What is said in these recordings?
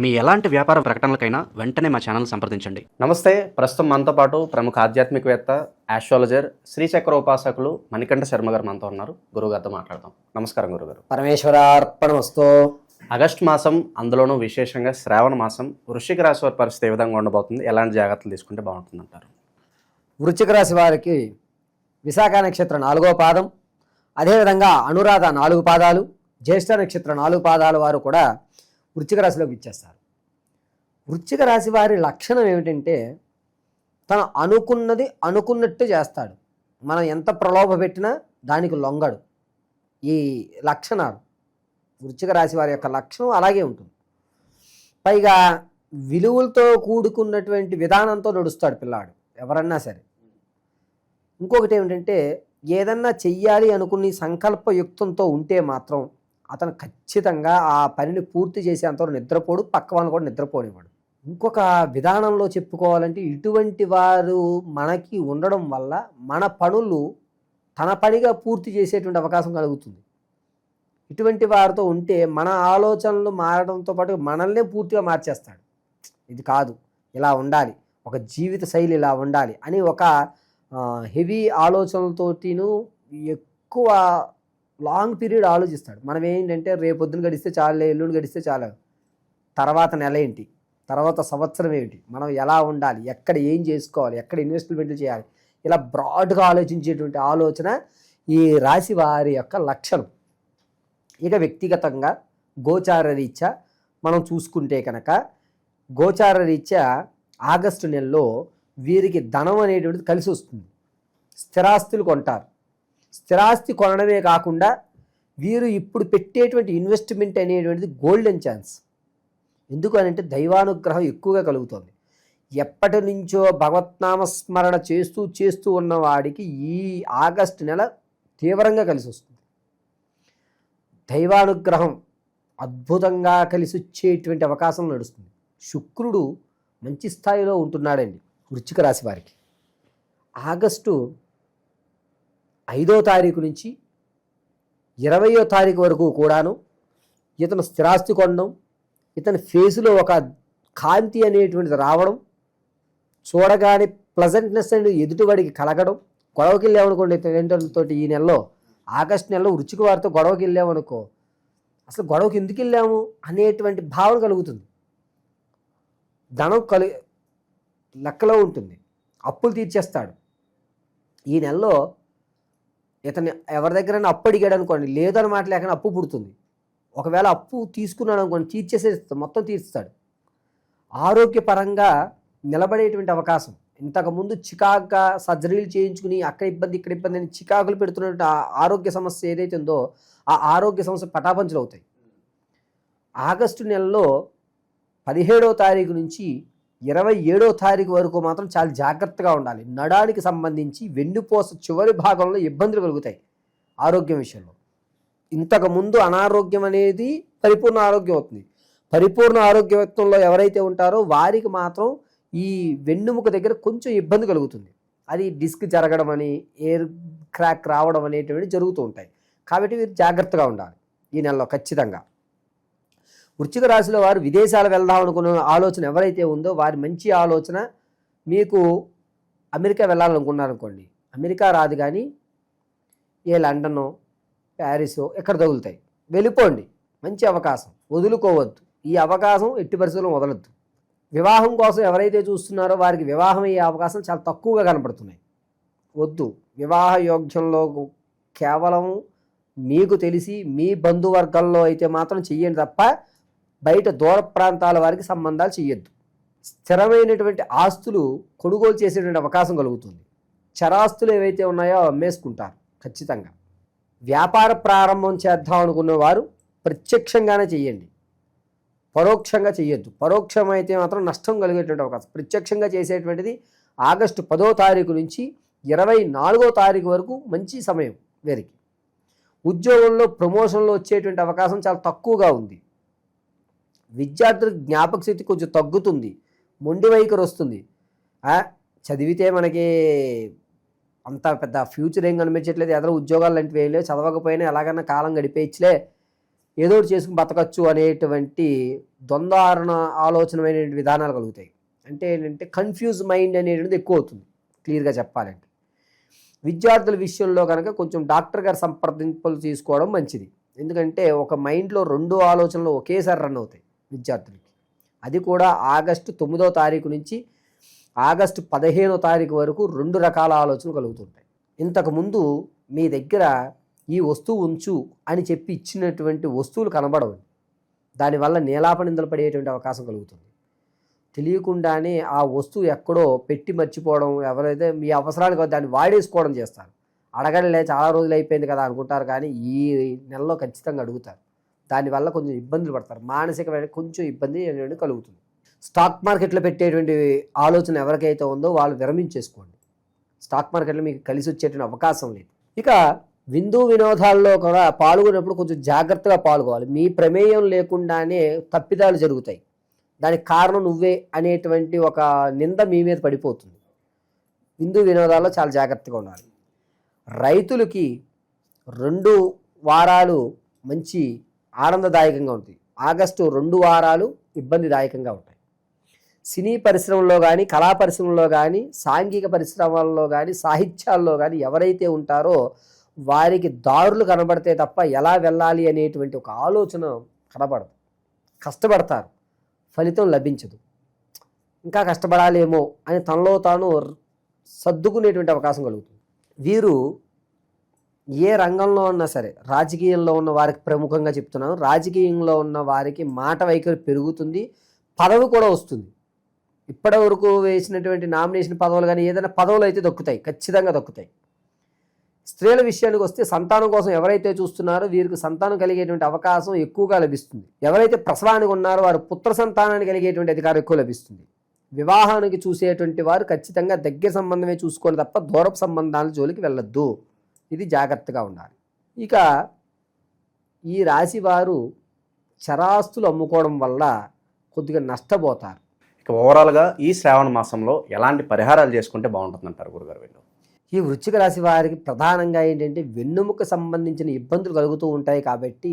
మీ ఎలాంటి వ్యాపార ప్రకటనలకైనా వెంటనే మా ఛానల్ సంప్రదించండి. నమస్తే ప్రస్తుతం మనతో పాటు ప్రముఖ ఆధ్యాత్మికవేత్త ఆస్ట్రాలజర్ శ్రీచక్ర ఉపాసకులు మణికంఠ శర్మ గారు మనతో ఉన్నారు. గురుగారితో మాట్లాడదాం. నమస్కారం గురుగారు పరమేశ్వరార్పణమస్తు. ఆగస్టు మాసం అందులోనూ విశేషంగా శ్రావణ మాసం వృశ్చిక రాశి వారి పరిస్థితి ఏ విధంగా ఉండబోతుంది? ఎలాంటి జాగ్రత్తలు తీసుకుంటే బాగుంటుంది అంటారు వృశ్చిక రాశి వారికి విశాఖ నక్షత్రం నాలుగో పాదం అదేవిధంగా అనురాధ నాలుగు పాదాలు జ్యేష్ఠ నక్షత్రం నాలుగు పాదాల వారు కూడా వృచ్చిక రాశిలోకి ఇచ్చేస్తారు వృచ్చిక రాశి వారి లక్షణం ఏమిటంటే తను అనుకున్నది అనుకున్నట్టు చేస్తాడు. మనం ఎంత ప్రలోభ పెట్టినా దానికి లొంగడు. ఈ లక్షణాలు వృచ్చిక రాశి వారి యొక్క లక్షణం అలాగే ఉంటుంది. పైగా విలువలతో కూడుకున్నటువంటి విధానంతో నడుస్తాడు పిల్లాడు ఎవరన్నా సరే. ఇంకొకటి ఏమిటంటే ఏదన్నా చెయ్యాలి అనుకుని సంకల్పయుక్తంతో ఉంటే మాత్రం అతను ఖచ్చితంగా ఆ పనిని పూర్తి చేసేంతవరకు నిద్రపోడు పక్క వాళ్ళు కూడా నిద్రపోనివాడు ఇంకొక విధానంలో చెప్పుకోవాలంటే ఇటువంటి వారు మనకి ఉండడం వల్ల మన పనులు తన పనిగా పూర్తి చేసేటువంటి అవకాశం కలుగుతుంది. ఇటువంటి వారితో ఉంటే మన ఆలోచనలు మారడంతో పాటు మనల్నే పూర్తిగా మార్చేస్తాడు. ఇది కాదు ఇలా ఉండాలి ఒక జీవిత శైలి ఇలా ఉండాలి అని ఒక హెవీ ఆలోచనలతోటిను ఎక్కువ లాంగ్ పీరియడ్ ఆలోచిస్తాడు. మనం ఏంటంటే రేపొద్దున గడిస్తే చాలే ఎల్లుండి గడిస్తే చాలు. తర్వాత నెల ఏంటి? తర్వాత సంవత్సరం ఏంటి? మనం ఎలా ఉండాలి? ఎక్కడ ఏం చేసుకోవాలి? ఎక్కడ ఇన్వెస్ట్మెంట్లు చేయాలి? ఇలా బ్రాడ్గా ఆలోచించేటువంటి ఆలోచన ఈ రాశి వారి యొక్క లక్షణం. ఇక వ్యక్తిగతంగా గోచార రీత్యా మనం చూసుకుంటే కనుక గోచార రీత్యా ఆగస్టు నెలలో వీరికి ధనం అనేటువంటిది కలిసి వస్తుంది. స్థిరాస్తులు కొంటారు. స్థిరాస్తి కొనడమే కాకుండా వీరు ఇప్పుడు పెట్టేటువంటి ఇన్వెస్ట్మెంట్ అనేటువంటిది గోల్డెన్ ఛాన్స్ ఎందుకు అని అంటే దైవానుగ్రహం ఎక్కువగా కలుగుతుంది. ఎప్పటి నుంచో భగవత్నామ స్మరణ చేస్తూ చేస్తూ ఉన్నవాడికి ఈ ఆగస్టు నెల తీవ్రంగా కలిసి వస్తుంది. దైవానుగ్రహం అద్భుతంగా కలిసి వచ్చేటువంటి అవకాశం నడుస్తుంది. శుక్రుడు మంచి స్థాయిలో ఉంటున్నాడండి వృచ్చిక రాశి వారికి. ఆగస్టు ఐదో తారీఖు నుంచి ఇరవయో తారీఖు వరకు కూడాను ఇతను స్థిరాస్తి కొనడం ఇతని ఫేసులో ఒక కాంతి అనేటువంటిది రావడం చూడగానే ప్లజెంట్నెస్ అండ్ ఎదుటివాడికి కలగడం. గొడవకి వెళ్ళామనుకోండి తల్లిదండ్రులతోటి ఈ నెలలో ఆగస్టు నెలలో వృచ్చిక వారితో గొడవకి వెళ్ళామనుకో అసలు గొడవకి ఎందుకు వెళ్ళాము అనేటువంటి భావన కలుగుతుంది. ధనం కలు లెక్కలో ఉంటుంది. అప్పులు తీర్చేస్తాడు. ఈ నెలలో ఇతను ఎవరి దగ్గరైనా అప్పు అడిగాడు అనుకోండి లేదని మాట లేకుండా అప్పు పుడుతుంది. ఒకవేళ అప్పు తీసుకున్నాడు అనుకోండి తీర్చేసేస్తాడు మొత్తం తీర్చుతాడు. ఆరోగ్యపరంగా నిలబడేటువంటి అవకాశం. ఇంతకుముందు చికాగ్గా సర్జరీలు చేయించుకుని అక్కడ ఇబ్బంది ఇక్కడ ఇబ్బంది అని చికాకులు పెడుతున్నటువంటి ఆ ఆరోగ్య సమస్య ఏదైతే ఉందో ఆ ఆరోగ్య సమస్య పటాపంచులు అవుతాయి ఆగస్టు నెలలో పదిహేడవ తారీఖు నుంచి ఇరవై ఏడో తారీఖు వరకు మాత్రం చాలా జాగ్రత్తగా ఉండాలి. నడానికి సంబంధించి వెన్నుపోస చివరి భాగంలో ఇబ్బందులు కలుగుతాయి ఆరోగ్యం విషయంలో. ఇంతకుముందు అనారోగ్యం అనేది పరిపూర్ణ ఆరోగ్యం అవుతుంది. పరిపూర్ణ ఆరోగ్యవత్వంలో ఎవరైతే ఉంటారో వారికి మాత్రం ఈ వెన్నుముక దగ్గర కొంచెం ఇబ్బంది కలుగుతుంది. అది డిస్క్ జరగడం అని ఎయిర్ క్రాక్ రావడం అనేటువంటివి జరుగుతూ ఉంటాయి. కాబట్టి మీరు జాగ్రత్తగా ఉండాలి ఈ నెలలో ఖచ్చితంగా. వృశ్చిక రాశిలో వారు విదేశాలు వెళ్దాం అనుకున్న ఆలోచన ఎవరైతే ఉందో వారి మంచి ఆలోచన మీకు అమెరికా వెళ్ళాలనుకున్నారనుకోండి. అమెరికా రాదు కానీ ఏ లండనో ప్యారిసో ఎక్కడ తగులుతాయి? వెళ్ళిపోండి. మంచి అవకాశం. వదులుకోవద్దు. ఈ అవకాశం ఎట్టి పరిస్థితుల్లో వదలద్దు. వివాహం కోసం ఎవరైతే చూస్తున్నారో వారికి వివాహం అయ్యే అవకాశం చాలా తక్కువగా కనపడుతున్నాయి. వద్దు. వివాహ యోగ్యంలో కేవలం మీకు తెలిసి మీ బంధువర్గంలో అయితే మాత్రం చెయ్యండి తప్ప బయట దూర ప్రాంతాల వారికి సంబంధాలు చేయొద్దు స్థిరమైనటువంటి ఆస్తులు కొనుగోలు చేసేటువంటి అవకాశం కలుగుతుంది. చరాస్తులు ఏవైతే ఉన్నాయో అమ్మేసుకుంటారు ఖచ్చితంగా. వ్యాపార ప్రారంభం చేద్దాం అనుకున్న వారు ప్రత్యక్షంగానే చేయండి పరోక్షంగా చేయొద్దు పరోక్షం అయితే మాత్రం నష్టం కలిగేటువంటి అవకాశం. ప్రత్యక్షంగా చేసేటువంటిది ఆగస్టు పదో తారీఖు నుంచి ఇరవై నాలుగో తారీఖు వరకు మంచి సమయం వీరికి. ఉద్యోగంలో ప్రమోషన్లో వచ్చేటువంటి అవకాశం చాలా తక్కువగా ఉంది. విద్యార్థుల జ్ఞాపక శక్తి కొంచెం తగ్గుతుంది. మొండి వైఖరి వస్తుంది. చదివితే మనకి అంత పెద్ద ఫ్యూచర్ ఏం కనిపించట్లేదు. ఎదరు ఉద్యోగాలు లాంటివి ఏం లేవు. చదవకపోయినా ఎలాగైనా కాలం గడిపేయచ్చులే. ఏదో ఒకటి చేసుకుని బతకచ్చు అనేటువంటి ద్వంద్వారణ ఆలోచనమైన విధానాలు కలుగుతాయి. అంటే ఏంటంటే కన్ఫ్యూజ్ మైండ్ అనేటువంటిది ఎక్కువ అవుతుంది. క్లియర్గా చెప్పాలంటే. విద్యార్థుల విషయంలో కనుక కొంచెం డాక్టర్ గారు సంప్రదింపులు తీసుకోవడం మంచిది. ఎందుకంటే ఒక మైండ్లో రెండు ఆలోచనలు ఒకేసారి రన్ అవుతాయి. విద్యార్థులకి. అది కూడా ఆగస్టు తొమ్మిదో తారీఖు నుంచి ఆగస్టు పదిహేనో తారీఖు వరకు రెండు రకాల ఆలోచనలు కలుగుతుంటాయి. ఇంతకుముందు మీ దగ్గర ఈ వస్తువు ఉంచు అని చెప్పి ఇచ్చినటువంటి వస్తువులు కనబడవు. దానివల్ల నీలాపనిందలు పడేటువంటి అవకాశం కలుగుతుంది. తెలియకుండానే ఆ వస్తువు ఎక్కడో పెట్టి మర్చిపోవడం ఎవరైతే మీ అవసరానికి దాన్ని వాడేసుకోవడం చేస్తారు. అడగడలే చాలా రోజులు అయిపోయింది కదా అనుకుంటారు కానీ ఈ నెలలో ఖచ్చితంగా అడుగుతారు. దానివల్ల కొంచెం ఇబ్బందులు పడతారు. మానసికమైన కొంచెం ఇబ్బంది అనేది కలుగుతుంది. స్టాక్ మార్కెట్లో పెట్టేటువంటి ఆలోచన ఎవరికైతే ఉందో వాళ్ళు విరమించేసుకోండి. స్టాక్ మార్కెట్లో మీకు కలిసి వచ్చేటువంటి అవకాశం లేదు. ఇక విందు వినోదాల్లో కూడా పాల్గొన్నప్పుడు కొంచెం జాగ్రత్తగా పాల్గొవాలి మీ ప్రమేయం లేకుండానే తప్పిదాలు జరుగుతాయి. దానికి కారణం నువ్వే అనేటువంటి ఒక నింద మీ మీద పడిపోతుంది. విందు వినోదాల్లో చాలా జాగ్రత్తగా ఉండాలి. రైతులకి రెండు వారాలు మంచి ఆనందదాయకంగా ఉంటుంది ఆగస్టు రెండు వారాలు ఇబ్బందిదాయకంగా ఉంటాయి. సినీ పరిశ్రమలో కానీ కళా పరిశ్రమలో కానీ సాంఘిక పరిశ్రమల్లో కానీ సాహిత్యాల్లో కానీ ఎవరైతే ఉంటారో వారికి దారులు కనబడితే తప్ప ఎలా వెళ్ళాలి అనేటువంటి ఒక ఆలోచన కనబడదు. కష్టపడతారు. ఫలితం లభించదు. ఇంకా కష్టపడాలేమో అని తనలో తాను సర్దుకునేటువంటి అవకాశం కలుగుతుంది. వీరు ఏ రంగంలో ఉన్నా సరే రాజకీయంలో ఉన్న వారికి ప్రముఖంగా చెప్తున్నాను. రాజకీయంలో ఉన్న వారికి మాట వైఖరి పెరుగుతుంది పదవి కూడా వస్తుంది. ఇప్పటి వరకు వేసినటువంటి నామినేషన్ పదవులు కానీ ఏదైనా పదవులు అయితే దొక్కుతాయి ఖచ్చితంగా దక్కుతాయి. స్త్రీల విషయానికి వస్తే సంతానం కోసం ఎవరైతే చూస్తున్నారో వీరికి సంతానం కలిగేటువంటి అవకాశం ఎక్కువగా లభిస్తుంది. ఎవరైతే ప్రసవానికి ఉన్నారో వారు పుత్ర సంతానాన్ని కలిగేటువంటి అధికారం ఎక్కువ లభిస్తుంది. వివాహానికి చూసేటువంటి వారు ఖచ్చితంగా దగ్గర సంబంధమే చూసుకోవాలి తప్ప దూరపు సంబంధాల జోలికి వెళ్ళొద్దు. ఇది జాగ్రత్తగా ఉండాలి. ఇక ఈ రాశి వారు చరాస్తులు అమ్ముకోవడం వల్ల కొద్దిగా నష్టపోతారు. ఇక ఓవరాల్గా ఈ శ్రావణ మాసంలో ఎలాంటి పరిహారాలు చేసుకుంటే బాగుంటుందంటారు గురుగారు వీళ్ళు? ఈ వృశ్చిక రాశి వారికి ప్రధానంగా ఏంటంటే వెన్నుముక సంబంధించిన ఇబ్బందులు కలుగుతూ ఉంటాయి కాబట్టి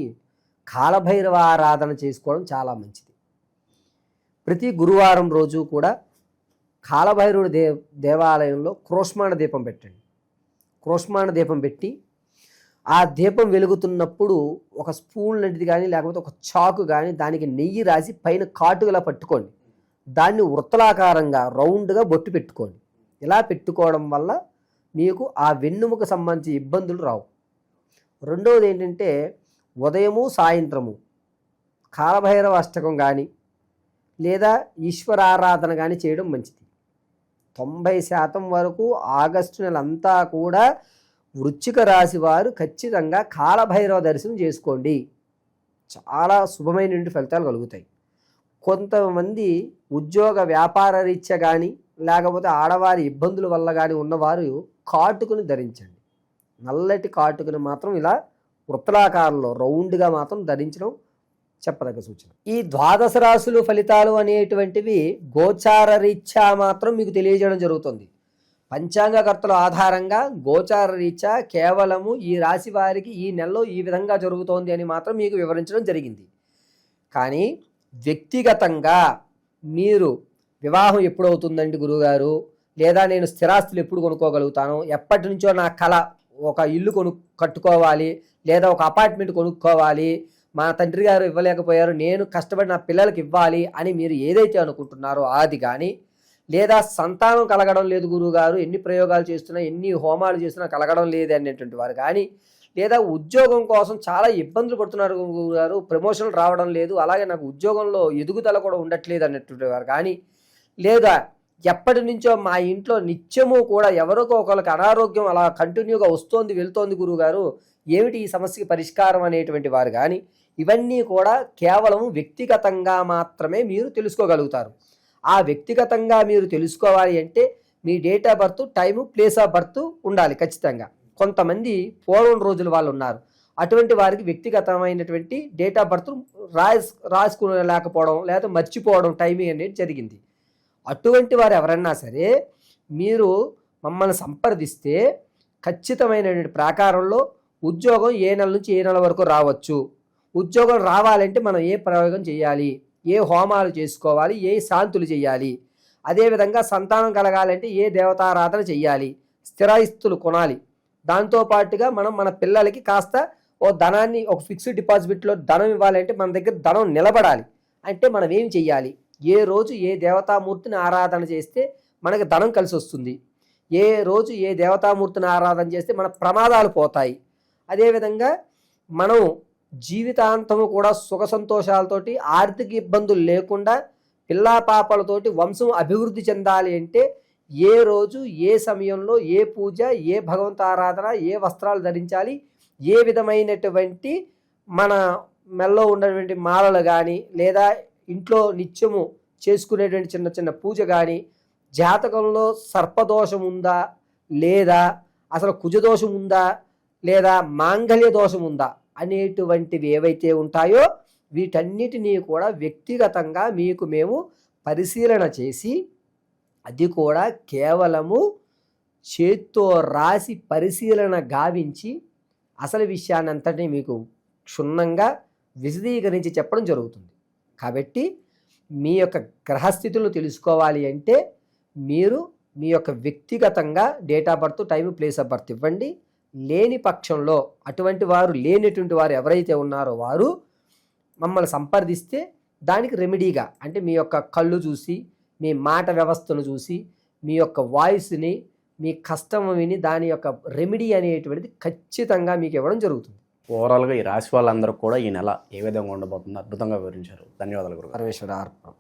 కాలభైరవ ఆరాధన చేసుకోవడం చాలా మంచిది. ప్రతి గురువారం రోజు కూడా కాలభైరవుడి దే దేవాలయంలో క్రోష్మాణ దీపం పెట్టండి. క్రోష్మాణ దీపం పెట్టి ఆ దీపం వెలుగుతున్నప్పుడు ఒక స్పూన్ లాంటిది కానీ లేకపోతే ఒక చాకు కానీ దానికి నెయ్యి రాసి పైన కాటుగలా పట్టుకోండి. దాన్ని వృత్తలాకారంగా రౌండ్గా బొట్టు పెట్టుకోండి. ఇలా పెట్టుకోవడం వల్ల మీకు ఆ వెన్నుముకు సంబంధించి ఇబ్బందులు రావు. రెండవది ఏంటంటే ఉదయము సాయంత్రము కాలభైరవ అష్టకం కానీ లేదా ఈశ్వరారాధన కానీ చేయడం మంచిది. తొంభై శాతం వరకు ఆగస్టు నెల అంతా కూడా వృచ్చిక రాశి వారు ఖచ్చితంగా కాలభైరవ దర్శనం చేసుకోండి. చాలా శుభమైనటువంటి ఫలితాలు కలుగుతాయి. కొంతమంది ఉద్యోగ వ్యాపార రీత్యా కానీ లేకపోతే ఆడవారి ఇబ్బందుల వల్ల కానీ ఉన్నవారు కాటుకుని ధరించండి. నల్లటి కాటుకుని మాత్రం ఇలా వృత్తలాకారంలో రౌండ్గా మాత్రం ధరించడం చెప్పదగ్గ సూచన. ఈ ద్వాదశ రాశులు ఫలితాలు అనేటువంటివి గోచార రీత్యా మాత్రం మీకు తెలియజేయడం జరుగుతుంది. పంచాంగకర్తల ఆధారంగా గోచార రీత్యా కేవలము ఈ రాశి వారికి ఈ నెలలో ఈ విధంగా జరుగుతోంది అని మాత్రం మీకు వివరించడం జరిగింది. కానీ వ్యక్తిగతంగా మీరు వివాహం ఎప్పుడు అవుతుందండి గురువుగారు లేదా నేను స్థిరాస్తులు ఎప్పుడు కొనుక్కోగలుగుతాను? ఎప్పటి నుంచో నా కళ ఒక ఇల్లు కొను కట్టుకోవాలి లేదా ఒక అపార్ట్మెంట్ కొనుక్కోవాలి. మా తండ్రి గారు ఇవ్వలేకపోయారు నేను కష్టపడి నా పిల్లలకి ఇవ్వాలి అని మీరు ఏదైతే అనుకుంటున్నారో అది కానీ లేదా సంతానం కలగడం లేదు గురువుగారు ఎన్ని ప్రయోగాలు చేస్తున్నా ఎన్ని హోమాలు చేస్తున్నా కలగడం లేదు అనేటువంటి వారు కానీ లేదా ఉద్యోగం కోసం చాలా ఇబ్బందులు పడుతున్నారు గురువుగారు ప్రమోషన్లు రావడం లేదు అలాగే నాకు ఉద్యోగంలో ఎదుగుదల కూడా ఉండట్లేదు అన్నటువంటి వారు కానీ లేదా ఎప్పటి నుంచో మా ఇంట్లో నిత్యము కూడా ఎవరికో ఒకరికి అనారోగ్యం అలా కంటిన్యూగా వస్తోంది వెళ్తోంది గురువుగారు ఏమిటి ఈ సమస్యకి పరిష్కారం అనేటువంటి వారు కానీ ఇవన్నీ కూడా కేవలం వ్యక్తిగతంగా మాత్రమే మీరు తెలుసుకోగలుగుతారు. ఆ వ్యక్తిగతంగా మీరు తెలుసుకోవాలి అంటే మీ date of birth time place of birth ఉండాలి ఖచ్చితంగా. కొంతమంది పూర్వం రోజుల వాళ్ళు ఉన్నారు. అటువంటి వారికి వ్యక్తిగతమైనటువంటి డేట్ ఆఫ్ బర్త్ రాసి రాసుకునేలేకపోవడం లేదా మర్చిపోవడం టైమింగ్ అనేది జరిగింది. అటువంటి వారు ఎవరన్నా సరే మీరు మమ్మల్ని సంప్రదిస్తే ఖచ్చితమైనటువంటి ప్రాకారంలో ఉద్యోగం ఏ నెల నుంచి ఏ నెల వరకు రావచ్చు. ఉద్యోగం రావాలంటే మనం ఏ ప్రయోగం చేయాలి? ఏ హోమాలు చేసుకోవాలి? ఏ శాంతులు చేయాలి? అదేవిధంగా సంతానం కలగాలంటే ఏ దేవతారాధన చేయాలి? స్థిరాయిస్తులు కొనాలి. దాంతోపాటుగా మనం మన పిల్లలకి కాస్త ఓ ధనాన్ని ఒక ఫిక్స్డ్ డిపాజిట్లో ధనం ఇవ్వాలంటే మన దగ్గర ధనం నిలబడాలి. అంటే మనం ఏం చెయ్యాలి? ఏ రోజు ఏ దేవతామూర్తిని ఆరాధన చేస్తే మనకి ధనం కలిసి వస్తుంది. ఏ రోజు ఏ దేవతామూర్తిని ఆరాధన చేస్తే మన ప్రమాదాలు పోతాయి. అదేవిధంగా మనం జీవితాంతము కూడా సుఖ సంతోషాలతోటి ఆర్థిక ఇబ్బందులు లేకుండా పిల్లా పాపలతోటి వంశం అభివృద్ధి చెందాలి అంటే ఏ రోజు ఏ సమయంలో ఏ పూజ ఏ భగవంత ఆరాధన ఏ వస్త్రాలు ధరించాలి ఏ విధమైనటువంటి మన మెల్లో ఉన్నటువంటి మాలలు కానీ లేదా ఇంట్లో నిత్యము చేసుకునేటువంటి చిన్న చిన్న పూజ కానీ జాతకంలో సర్పదోషం ఉందా లేదా అసలు కుజదోషం ఉందా లేదా మాంగళ్య దోషం ఉందా? అనేటువంటివి ఏవైతే ఉంటాయో వీటన్నిటినీ కూడా వ్యక్తిగతంగా మీకు మేము పరిశీలన చేసి అది కూడా కేవలము చేత్తో రాసి పరిశీలన గావించి అసలు విషయాన్ని మీకు క్షుణ్ణంగా విశదీకరించి చెప్పడం జరుగుతుంది. కాబట్టి మీ యొక్క గ్రహస్థితులు తెలుసుకోవాలి అంటే మీరు మీ యొక్క వ్యక్తిగతంగా date of birth time place of birth ఇవ్వండి. లేని పక్షంలో అటువంటి వారు లేనటువంటి వారు ఎవరైతే ఉన్నారో వారు మమ్మల్ని సంప్రదిస్తే దానికి రెమెడీగా అంటే మీ యొక్క కళ్ళు చూసి మీ మాట వ్యవస్థను చూసి మీ యొక్క వాయిస్ని మీ కష్టం విని దాని యొక్క రెమెడీ అనేటువంటిది ఖచ్చితంగా మీకు ఇవ్వడం జరుగుతుంది. ఓవరాల్గా ఈ రాశి వాళ్ళందరూ కూడా ఈ నెల ఏ విధంగా ఉండబోతుందో అద్భుతంగా వివరించారు. ధన్యవాదాలు గురుగారు. పరమేశ్వర అర్పణ.